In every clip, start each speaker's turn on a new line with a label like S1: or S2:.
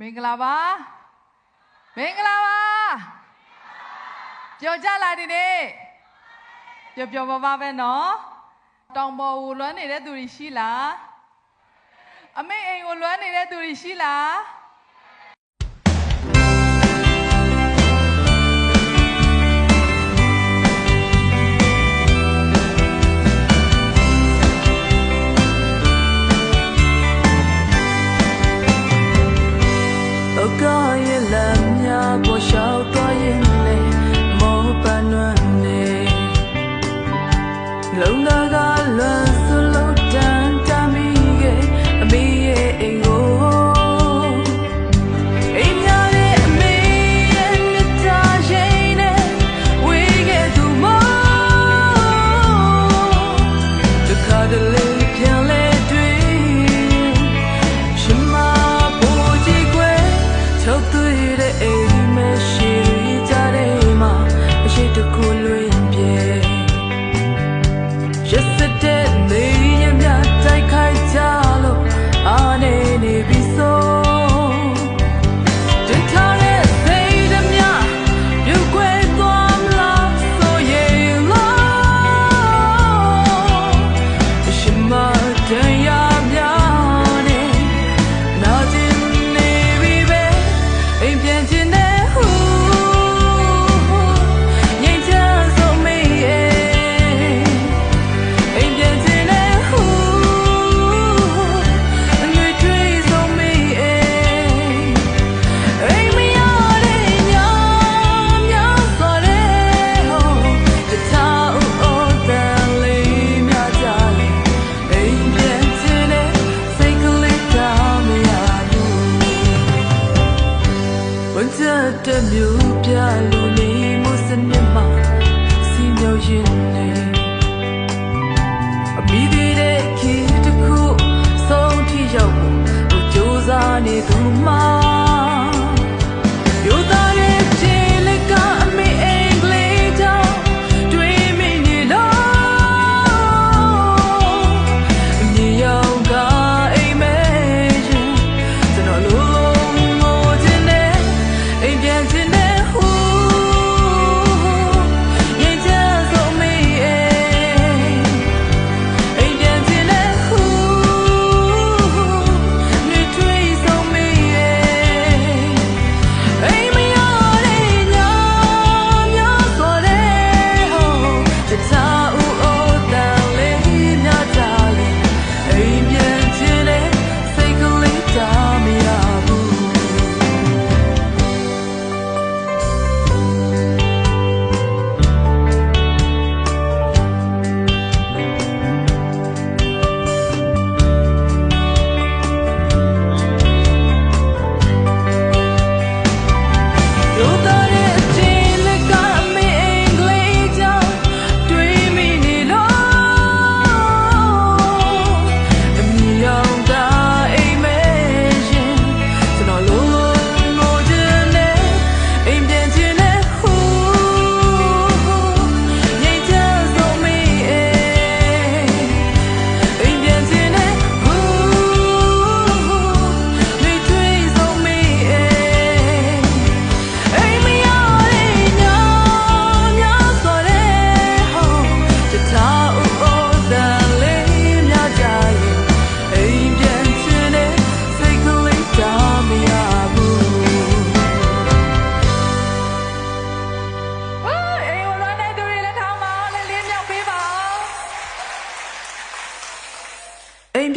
S1: မင်္ဂလာပါမင်္ဂလာပါပျော်ကြလားဒီနေ့ပျော်ပျော်ပါပါပဲနော်တောင်ပေါ်ကိုလွမ်းနေတဲ့သူတွေရှိလားအမေအိမ်ကိုလွမ်းနေတဲ့သူတွေရှိလား
S2: the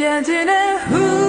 S2: 숨겨진 후.